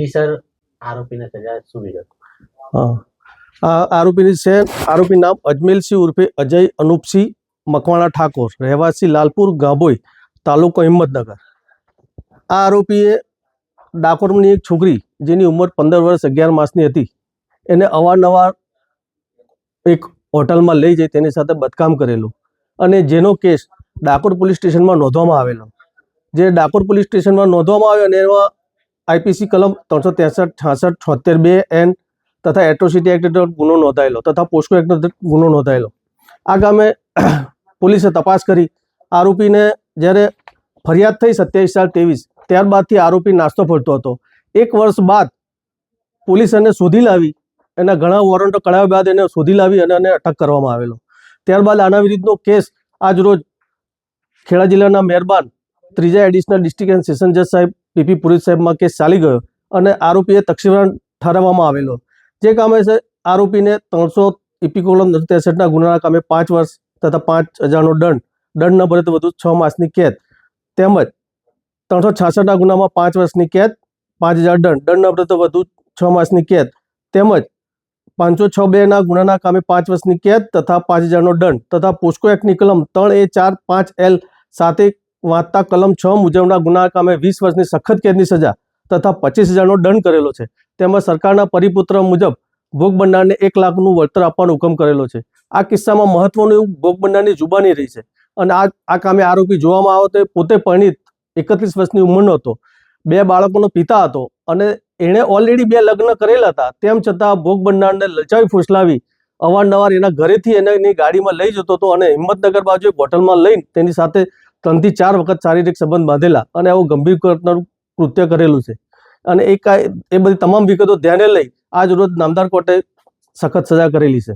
જી sir આરોપીને છે, આરોપી નામ અજમેલસિંહ ઉર્ફે અજય અનુપસિંહ મકવાણા ઠાકોર, રહેવાસી લાલપુર ગાભોઈ, તાલુકો હિંમતનગર. આ આરોપીએ ડાકોરની એક છોકરી, જેની ઉંમર પંદર વર્ષ અગિયાર માસની હતી, એને અવારનવાર એક હોટલમાં લઈ જઈ તેની સાથે બદકામ કરેલું અને જેનો કેસ ડાકોર પોલીસ સ્ટેશનમાં નોંધવામાં આવેલો. જે ડાકોર પોલીસ સ્ટેશનમાં નોંધવામાં આવ્યો અને એમાં આઈપીસી કલમ ત્રણસો ત્રેસઠ, છાસઠ, છોતેર બે એન તથા એટ્રોસિટી એક્ટ ગુનો નોંધાયેલો તથા પોસ્કો એક્ટ ગુનો નોંધાયેલો. આ ગામે પોલીસે તપાસ કરી. આરોપીને જ્યારે ફરિયાદ થઈ સત્યાવીસ ચાર ત્રેવીસ, ત્યારબાદથી આરોપી નાસ્તો ફરતો હતો. એક વર્ષ બાદ પોલીસ એને શોધી લાવી. એના ઘણા વોરંટો કઢાવ્યા બાદ એને શોધી લાવી અને એને અટક કરવામાં આવેલો. ત્યારબાદ આના વિરુદ્ધનો કેસ આજરોજ ખેડા જિલ્લાના મહેરબાન ત્રીજા એડિશનલ ડિસ્ટ્રિક્ટ એન્ડ સેશન જજ સાહેબ પીપી પુરી સાહેબમાં કેસ ચાલી ગયો અને આરોપીએ તક્ષીરણ ઠારવવામાં આવેલો. જે કામે છે, આરોપીને ત્રણસો ઇપિકોલમ ત્રેસઠના ગુનાના કામે પાંચ વર્ષ તથા પાંચ હજારનો દંડ દંડ ન ભરે તો વધુ છ માસની કેદ. તેમજ ત્રણસો છાસઠના ગુનામાં પાંચ વર્ષની કેદ, પાંચ હજાર દંડ દંડ ન ભરે તો વધુ છ માસની કેદ. તેમજ પાંચસો છ બેના ગુનાના કામે પાંચ વર્ષની કેદ તથા પાંચ હજારનો દંડ તથા પોસ્કો એક્ટની કલમ ત્રણ એ ચાર પાંચ એલ સાથે વાંચતા કલમ છ મુજબના ગુના કામે વીસ વર્ષની સખત કેદની સજા તથા પચીસ હજારનો દંડ કરેલો છે. તેમજ સરકારના પરિપુત્ર મુજબ ભોગ બનનારને એક લાખનું વળતર આપવાનો હુકમ કરેલો છે. આ કિસ્સામાં મહત્વનું એવું ભોગ બનનારની જુબાની રહી છે. અને આ આ કામે આરોપી જોવામાં આવે તો પોતે પરિણિત એકત્રીસ વર્ષની ઉંમરનો હતો. બે બાળકોનો પિતા હતો અને એણે ઓલરેડી બે લગ્ન કરેલા હતા. તેમ છતાં ભોગ બનનારને લચાવી ફૂસલાવી, અવારનવાર એના ઘરેથી એને એની ગાડીમાં લઈ જતો હતો અને હિંમતનગર બાજુ બોટલમાં લઈને તેની સાથે ત્રણથી ચાર વખત શારીરિક સંબંધ બાંધેલા અને આવું ગંભીર કૃત્ય કરેલું છે. અને એ કાંઈ, એ બધી તમામ વિગતો ધ્યાને લઈ આજ રોજ નામદાર કોર્ટે સખત સજા કરેલી છે.